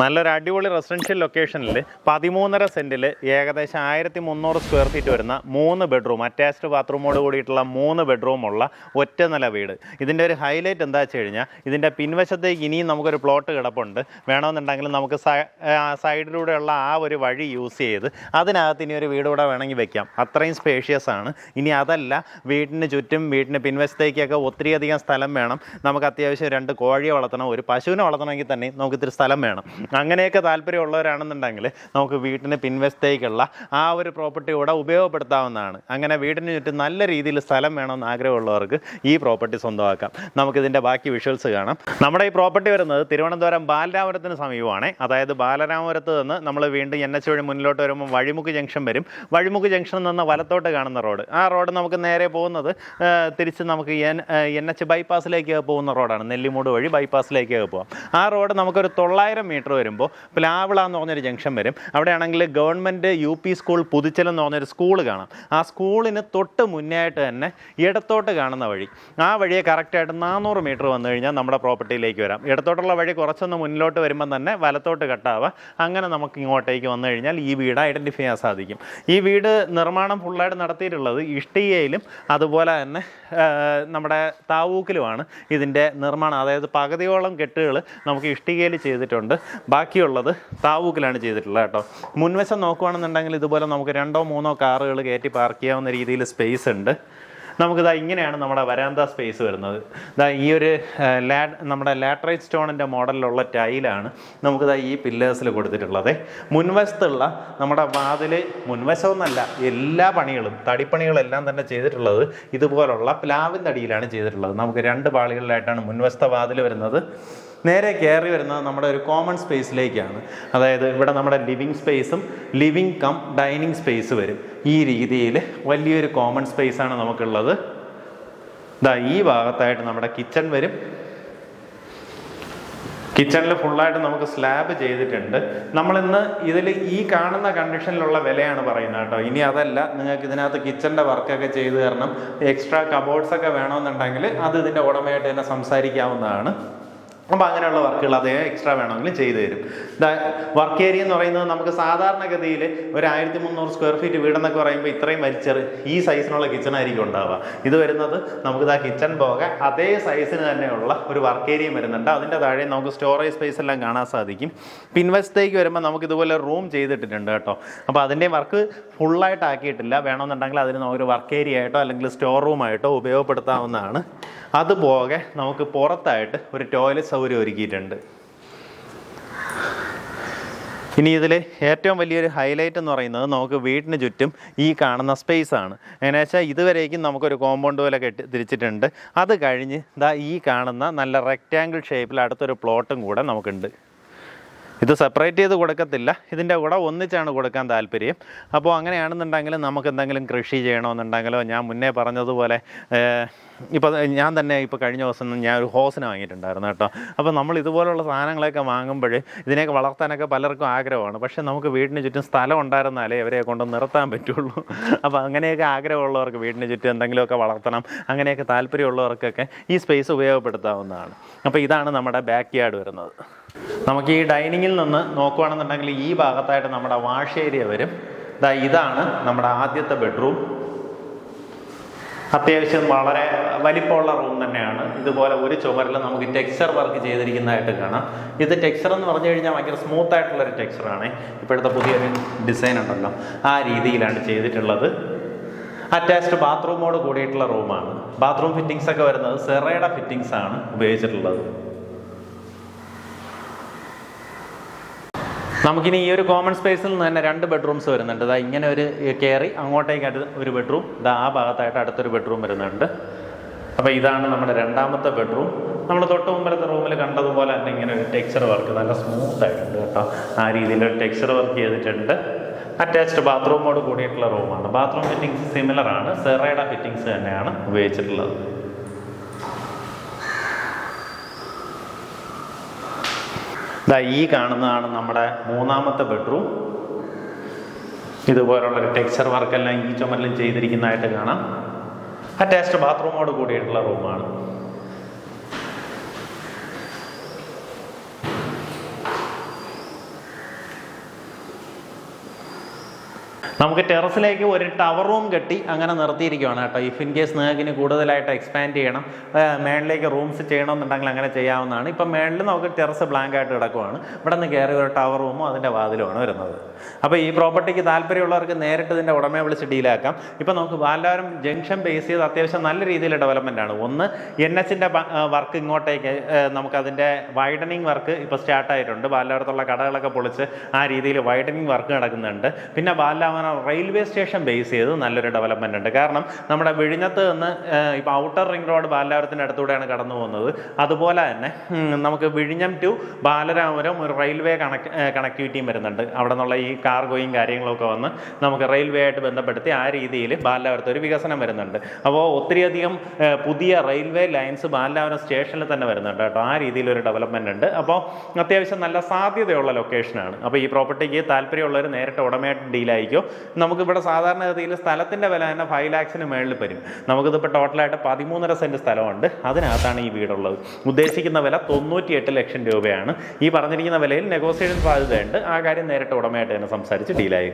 നല്ലൊരു അടിപൊളി റെസിഡൻഷ്യൽ ലൊക്കേഷനിൽ പതിമൂന്നര സെന്റിൽ ഏകദേശം ആയിരത്തി മുന്നൂറ് സ്ക്വയർ ഫീറ്റ് വരുന്ന മൂന്ന് ബെഡ്റൂം അറ്റാച്ച്ഡ് ബാത്റൂമോട് കൂടിയിട്ടുള്ള മൂന്ന് ബെഡ്റൂമുള്ള ഒറ്റ നില വീട്. ഇതിന്റെ ഒരു ഹൈലൈറ്റ് എന്താ വെച്ച് കഴിഞ്ഞാൽ ഇതിന്റെ പിൻവശത്തേക്ക് ഇനിയും നമുക്കൊരു പ്ലോട്ട് കിടപ്പുണ്ട്. വേണമെന്നുണ്ടെങ്കിൽ നമുക്ക് സൈഡിലൂടെയുള്ള ആ ഒരു വഴി യൂസ് ചെയ്ത് അതിനകത്ത് ഇനി ഒരു വീട് കൂടെ വേണമെങ്കിൽ വെക്കാം. അത്രയും സ്പേഷ്യസ് ആണ്. ഇനി അതല്ല വീടിന് ചുറ്റും വീടിന് പിൻവശത്തേക്കൊക്കെ ഒത്തിരിയധികം സ്ഥലം വേണം. നമുക്ക് അത്യാവശ്യം രണ്ട് കോഴിയെ വളർത്തണം ഒരു പശുവിനെ വളർത്തണമെങ്കിൽ തന്നെ നമുക്ക് ഇത്തിരി സ്ഥലം വേണം. അങ്ങനെയൊക്കെ താല്പര്യമുള്ളവരാണെന്നുണ്ടെങ്കിൽ നമുക്ക് വീട്ടിന് പിൻവശത്തേക്കുള്ള ആ ഒരു പ്രോപ്പർട്ടി കൂടെ ഉപയോഗപ്പെടുത്താവുന്നതാണ്. അങ്ങനെ വീടിന് ചുറ്റും നല്ല രീതിയിൽ സ്ഥലം വേണമെന്ന് ആഗ്രഹമുള്ളവർക്ക് ഈ പ്രോപ്പർട്ടി സ്വന്തമാക്കാം. നമുക്കിതിന്റെ ബാക്കി വിഷ്വൽസ് കാണാം. നമ്മുടെ ഈ പ്രോപ്പർട്ടി വരുന്നത് തിരുവനന്തപുരം ബാലരാമപുരത്തിന് സമീപമാണ്. അതായത് ബാലരാമപുരത്ത് നിന്ന് നമ്മൾ വീണ്ടും എൻ എച്ച് വഴി മുന്നിലോട്ട് വരുമ്പോൾ വഴിമുക്ക് ജംഗ്ഷൻ വരും. വഴിമുക്ക് ജംഗ്ഷനിൽ നിന്ന് വലത്തോട്ട് കാണുന്ന റോഡ്. ആ റോഡ് നമുക്ക് നേരെ പോകുന്നത് തിരിച്ച് നമുക്ക് എൻ എൻ എച്ച് ബൈപ്പാസിലേക്ക് പോകുന്ന റോഡാണ്. നെല്ലിമൂട് വഴി ബൈപ്പാസിലേക്ക് പോകാം ആ റോഡ് നമുക്കൊരു തൊള്ളായിരം മീറ്റർ വരുമ്പോൾ പ്ലാവിള എന്ന് പറഞ്ഞൊരു ജംഗ്ഷൻ വരും. അവിടെയാണെങ്കിൽ government U P school Puthuchal എന്ന് പറഞ്ഞൊരു സ്കൂൾ കാണാം. ആ സ്കൂളിന് തൊട്ട് മുന്നേ ആയിട്ട് തന്നെ ഇടത്തോട്ട് കാണുന്ന വഴി. ആ വഴിയെ കറക്റ്റായിട്ട് നാനൂറ് മീറ്റർ വന്നു കഴിഞ്ഞാൽ നമ്മുടെ പ്രോപ്പർട്ടിയിലേക്ക് വരാം. ഇടത്തോട്ടുള്ള വഴി കുറച്ചൊന്ന് മുന്നിലോട്ട് വരുമ്പം തന്നെ വലത്തോട്ട് കട്ടാവുക. അങ്ങനെ നമുക്ക് ഇങ്ങോട്ടേക്ക് വന്നു കഴിഞ്ഞാൽ ഈ വീട് ഐഡന്റിഫൈ ചെയ്യാൻ സാധിക്കും. ഈ വീട് നിർമ്മാണം ഫുള്ളായിട്ട് നടത്തിയിട്ടുള്ളത് ഇഷ്ടികയിലും അതുപോലെ തന്നെ നമ്മുടെ താവൂക്കിലുമാണ് ഇതിന്റെ നിർമ്മാണം. അതായത് പകുതിയോളം കെട്ടുകൾ നമുക്ക് ഇഷ്ടികയിൽ ചെയ്തിട്ടുണ്ട്. ബാക്കിയുള്ളത് താവൂക്കിലാണ് ചെയ്തിട്ടുള്ളത് കേട്ടോ. മുൻവശം നോക്കുകയാണെന്നുണ്ടെങ്കിൽ ഇതുപോലെ നമുക്ക് രണ്ടോ മൂന്നോ കാറുകൾ കയറ്റി പാർക്ക് ചെയ്യാവുന്ന രീതിയിൽ സ്പേസ് ഉണ്ട്. നമുക്കിതാ ഇങ്ങനെയാണ് നമ്മുടെ വരാന്ത സ്പേസ് വരുന്നത്. ഇതാ ഈ ഒരു ലാ നമ്മുടെ ലാട്രൈറ്റ് സ്റ്റോണിന്റെ മോഡലിലുള്ള ടൈലാണ് നമുക്കിതാ ഈ പില്ലേഴ്സിൽ കൊടുത്തിട്ടുള്ളത്. മുൻവശത്തുള്ള നമ്മുടെ വാതിൽ മുൻവശമൊന്നല്ല എല്ലാ പണികളും തടിപ്പണികളെല്ലാം തന്നെ ചെയ്തിട്ടുള്ളത് ഇതുപോലുള്ള പ്ലാവിൻ തടിയിലാണ് ചെയ്തിട്ടുള്ളത്. നമുക്ക് രണ്ട് പാളികളിലായിട്ടാണ് മുൻവശത്തെ വാതിൽ വരുന്നത്. നേരെ കയറി വരുന്നത് നമ്മുടെ ഒരു കോമൺ സ്പേസിലേക്കാണ് അതായത് ഇവിടെ നമ്മുടെ ലിവിങ് സ്പേസും ലിവിങ് കം ഡൈനിങ് സ്പേസ് വരും. ഈ രീതിയിൽ വലിയൊരു കോമൺ സ്പേസാണ് നമുക്കുള്ളത്. ഇതാ ഈ ഭാഗത്തായിട്ട് നമ്മുടെ കിച്ചൺ വരും. കിച്ചണിൽ ഫുള്ളായിട്ട് നമുക്ക് സ്ലാബ് ചെയ്തിട്ടുണ്ട്. നമ്മളിന്ന് ഇതിൽ ഈ കാണുന്ന കണ്ടീഷനിലുള്ള വിലയാണ് പറയുന്നത് കേട്ടോ. ഇനി അതല്ല നിങ്ങൾക്ക് ഇതിനകത്ത് കിച്ചണിന്റെ വർക്കൊക്കെ ചെയ്തു തരണം. എക്സ്ട്രാ കബോർഡ്സ് ഒക്കെ വേണമെന്നുണ്ടെങ്കിൽ അത് ഇതിന്റെ ഉടമയായിട്ട് തന്നെ സംസാരിക്കാവുന്നതാണ്. അപ്പോൾ അങ്ങനെയുള്ള വർക്കുകൾ അദ്ദേഹം എക്സ്ട്രാ വേണമെങ്കിൽ ചെയ്തു തരും. വർക്ക് ഏരിയ എന്ന് പറയുന്നത് നമുക്ക് സാധാരണഗതിയിൽ ഒരു ആയിരത്തി മുന്നൂറ് സ്ക്വയർ ഫീറ്റ് വീടെന്നൊക്കെ പറയുമ്പോൾ ഇത്രയും വലിച്ചർ ഈ സൈസിനുള്ള കിച്ചൺ ആയിരിക്കും ഉണ്ടാവുക. ഇത് വരുന്നത് നമുക്ക് ആ കിച്ചൺ പോകാൻ അതേ സൈസിന് തന്നെയുള്ള ഒരു വർക്ക് ഏരിയ വരുന്നുണ്ട്. അതിന്റെ താഴെ നമുക്ക് സ്റ്റോറേജ് സ്പേസ് എല്ലാം കാണാൻ സാധിക്കും. പിൻവശത്തേക്ക് വരുമ്പോൾ നമുക്ക് ഇതുപോലെ റൂം ചെയ്തിട്ടിട്ടുണ്ട് കേട്ടോ. അപ്പോൾ അതിന്റെ വർക്ക് ഫുള്ളായിട്ട് ആക്കിയിട്ടില്ല. വേണമെന്നുണ്ടെങ്കിൽ അതിന് ഒരു വർക്ക് ഏരിയ ആയിട്ടോ അല്ലെങ്കിൽ സ്റ്റോർ റൂമായിട്ടോ ഉപയോഗപ്പെടുത്താവുന്നതാണ്. അതുപോകെ നമുക്ക് പുറത്തായിട്ട് ഒരു ടോയ്ലറ്റ് സൗകര്യം ഒരുക്കിയിട്ടുണ്ട്. ഇനി ഇതിൽ ഏറ്റവും വലിയൊരു ഹൈലൈറ്റ് എന്ന് പറയുന്നത് നമുക്ക് വീടിന് ചുറ്റും ഈ കാണുന്ന സ്പേസ് ആണ്. എങ്ങനെ വെച്ചാൽ ഇതുവരേക്കും നമുക്കൊരു കോമ്പൗണ്ട് പോലെ കെട്ടി തിരിച്ചിട്ടുണ്ട്. അത് കഴിഞ്ഞ് ദാ ഈ കാണുന്ന നല്ല റെക്റ്റാങ്കിൾ ഷേപ്പിൽ അടുത്തൊരു പ്ലോട്ടും കൂടെ നമുക്കുണ്ട്. ഇത് സെപ്പറേറ്റ് ചെയ്ത് കൊടുക്കത്തില്ല. ഇതിന്റെ കൂടെ ഒന്നിച്ചാണ് കൊടുക്കാൻ താല്പര്യം. അപ്പോൾ അങ്ങനെയാണെന്നുണ്ടെങ്കിൽ നമുക്ക് എന്തെങ്കിലും കൃഷി ചെയ്യണമെന്നുണ്ടെങ്കിലോ ഞാൻ മുന്നേ പറഞ്ഞതുപോലെ ഇപ്പോൾ ഞാൻ തന്നെ ഇപ്പോൾ കഴിഞ്ഞ ദിവസം ഞാൻ ഒരു ഹോസിന് വാങ്ങിയിട്ടുണ്ടായിരുന്നു കേട്ടോ. അപ്പോൾ നമ്മൾ ഇതുപോലുള്ള സാധനങ്ങളൊക്കെ വാങ്ങുമ്പോൾ ഇതിനെയൊക്കെ വളർത്താനൊക്കെ പലർക്കും ആഗ്രഹമാണ്. പക്ഷേ നമുക്ക് വീടിന് ചുറ്റും സ്ഥലം ഉണ്ടായിരുന്നാലേ അവരെ കൊണ്ട് നിർത്താൻ പറ്റുള്ളൂ. അപ്പോൾ അങ്ങനെയൊക്കെ ആഗ്രഹമുള്ളവർക്ക് വീടിന് ചുറ്റും എന്തെങ്കിലുമൊക്കെ വളർത്തണം. അങ്ങനെയൊക്കെ താല്പര്യമുള്ളവർക്കൊക്കെ ഈ സ്പേസ് ഉപയോഗപ്പെടുത്താവുന്നതാണ്. അപ്പോൾ ഇതാണ് നമ്മുടെ ബാക്ക് യാർഡ് വരുന്നത്. നമുക്ക് ഈ ഡൈനിങ്ങിൽ നിന്ന് നോക്കുകയാണെന്നുണ്ടെങ്കിൽ ഈ ഭാഗത്തായിട്ട് നമ്മുടെ വാഷ് ഏരിയ വരും. ഇതാ ഇതാണ് നമ്മുടെ ആദ്യത്തെ ബെഡ്റൂം. അത്യാവശ്യം വളരെ വലിപ്പമുള്ള റൂം തന്നെയാണ്. ഇതുപോലെ ഒരു ചുമരിൽ നമുക്ക് ടെക്സ്ചർ വർക്ക് ചെയ്തിരിക്കുന്നതായിട്ട് കാണാം. ഇത് ടെക്സ്ചർ എന്ന് പറഞ്ഞു കഴിഞ്ഞാൽ ഭയങ്കര സ്മൂത്ത് ആയിട്ടുള്ളൊരു ടെക്സ്ചറാണ് ഇപ്പോഴത്തെ പുതിയൊരു ഡിസൈൻ ഉണ്ടല്ലോ. ആ രീതിയിലാണ് ചെയ്തിട്ടുള്ളത്. അറ്റാച്ച്ഡ് ബാത്റൂമോട് കൂടിയിട്ടുള്ള റൂമാണ് ബാത്റൂം ഫിറ്റിംഗ്സ് ഒക്കെ വരുന്നത് സെറയുടെ ഫിറ്റിംഗ്സ് ആണ് ഉപയോഗിച്ചിട്ടുള്ളത്. നമുക്കിനി ഈ ഒരു കോമൺ സ്പേസിൽ നിന്ന് തന്നെ രണ്ട് ബെഡ്റൂംസ് വരുന്നുണ്ട്. ഇതാ ഇങ്ങനെ ഒരു കയറി അങ്ങോട്ടേക്ക് അടുത്ത് ഒരു ബെഡ്റൂം ഇതാ ആ ഭാഗത്തായിട്ട് അടുത്തൊരു ബെഡ്റൂം വരുന്നുണ്ട്. അപ്പോൾ ഇതാണ് നമ്മുടെ രണ്ടാമത്തെ ബെഡ്റൂം നമ്മൾ തൊട്ട് മുമ്പിലത്തെ റൂമിൽ കണ്ടതുപോലെ തന്നെ ഇങ്ങനെ ഒരു ടെക്സ്ചർ വർക്ക് നല്ല സ്മൂത്ത് ആയിട്ടുണ്ട് കേട്ടോ. ആ രീതിയിൽ ഒരു ടെക്സ്ചർ വർക്ക് ചെയ്തിട്ടുണ്ട് അറ്റാച്ച്ഡ് ബാത്റൂമോട് കൂടിയിട്ടുള്ള റൂമാണ് ബാത്റൂം ഫിറ്റിങ്സ് സിമിലർ ആണ്. സെറയുടെ ഫിറ്റിങ്സ് തന്നെയാണ് ഉപയോഗിച്ചിട്ടുള്ളത്. ദാ ഈ കാണുന്നതാണ് നമ്മുടെ മൂന്നാമത്തെ ബെഡ്റൂം ഇതുപോലുള്ള ഒരു ടെക്സ്ചർ വർക്കെല്ലാം ഈ ചുമരിലും ചെയ്തിരിക്കുന്നതായിട്ട് കാണാം. അറ്റാച്ച്ഡ് ബാത്റൂമോട് കൂടിയിട്ടുള്ള റൂമാണ് നമുക്ക് ടെറസിലേക്ക് ഒരു ടവർ റൂം കെട്ടി അങ്ങനെ നിർത്തിയിരിക്കുകയാണ് കേട്ടോ. ഇഫ് ഇൻ കേസ് നിങ്ങൾക്ക് കൂടുതലായിട്ട് എക്സ്പാൻഡ് ചെയ്യണം മേളിലേക്ക് റൂംസ് ചെയ്യണമെന്നുണ്ടെങ്കിൽ അങ്ങനെ ചെയ്യാവുന്നതാണ്. ഇപ്പം മേളിൽ നമുക്ക് ടെറസ് ബ്ലാങ്ക് ആയിട്ട് കിടക്കുവാണ്. ഇവിടെ നിന്ന് കയറി ഒരു ടവർ റൂമോ അതിന്റെ വാതിലുമാണ് വരുന്നത്. അപ്പോൾ ഈ പ്രോപ്പർട്ടിക്ക് താല്പര്യമുള്ളവർക്ക് നേരിട്ട് ഇതിന്റെ ഉടമയെ വിളിച്ച് ഡീലാക്കാം ഇപ്പം നമുക്ക് പാലാരം ജംഗ്ഷൻ ബേസ് ചെയ്ത് അത്യാവശ്യം നല്ല രീതിയിൽ ഡെവലപ്മെന്റ് ആണ്. ഒന്ന് എൻ എച്ചിന്റെ വർക്ക് ഇങ്ങോട്ടേക്ക് നമുക്കതിന്റെ വൈഡനിങ് വർക്ക് ഇപ്പോൾ സ്റ്റാർട്ടായിട്ടുണ്ട് പാലാരത്തുള്ള കടകളൊക്കെ പൊളിച്ച് ആ രീതിയിൽ വൈഡനിങ് വർക്ക് നടക്കുന്നുണ്ട്. പിന്നെ ബാലാവന റെയിൽവേ സ്റ്റേഷൻ ബേസ് ചെയ്ത് നല്ലൊരു ഡെവലപ്മെന്റ് ഉണ്ട്. കാരണം നമ്മുടെ വിഴിഞ്ഞത്ത് നിന്ന് ഇപ്പോൾ ഔട്ടർ റിംഗ് റോഡ് ബാലാപുരത്തിന്റെ അടുത്തൂടെയാണ് കടന്നു പോകുന്നത്. അതുപോലെ തന്നെ നമുക്ക് വിഴിഞ്ഞം ടു ബാലരാമപുരം ഒരു റെയിൽവേ കണക്ട് കണക്ടിവിറ്റിയും വരുന്നുണ്ട്. അവിടെ നിന്നുള്ള ഈ കാർഗോയും കാര്യങ്ങളൊക്കെ വന്ന് നമുക്ക് റെയിൽവേ ആയിട്ട് ബന്ധപ്പെടുത്തി ആ രീതിയിൽ ബാലാപുരത്ത് ഒരു വികസനം വരുന്നുണ്ട്. അപ്പോൾ ഒത്തിരിയധികം പുതിയ റെയിൽവേ ലൈൻസ് ബാലാപുരം സ്റ്റേഷനിൽ തന്നെ വരുന്നുണ്ട് കേട്ടോ. ആ രീതിയിൽ ഒരു ഡെവലപ്മെന്റ് ഉണ്ട്. അപ്പോൾ അത്യാവശ്യം നല്ല സാധ്യതയുള്ള ലൊക്കേഷനാണ് അപ്പോൾ ഈ പ്രോപ്പർട്ടിക്ക് താല്പര്യമുള്ളവർ നേരിട്ട് ഉടമയായിട്ട് ഡീലായിരിക്കും നമുക്കിവിടെ സാധാരണഗതിയിൽ സ്ഥലത്തിന്റെ വില തന്നെ ഫൈവ് ലാക്സിന് മേളിൽ വരും. നമുക്കിതിപ്പോൾ ടോട്ടലായിട്ട് പതിമൂന്നര സെന്റ് സ്ഥലമുണ്ട്. അതിനകത്താണ് ഈ വീടുള്ളത്. ഉദ്ദേശിക്കുന്ന വില തൊണ്ണൂറ്റിയെട്ട് ലക്ഷം രൂപയാണ്. ഈ പറഞ്ഞിരിക്കുന്ന വിലയിൽ നെഗോസിയേഷൻ സാധ്യതയുണ്ട്. ആ കാര്യം നേരിട്ട് ഉടമയായിട്ട് തന്നെ സംസാരിച്ച് ഡീലായുക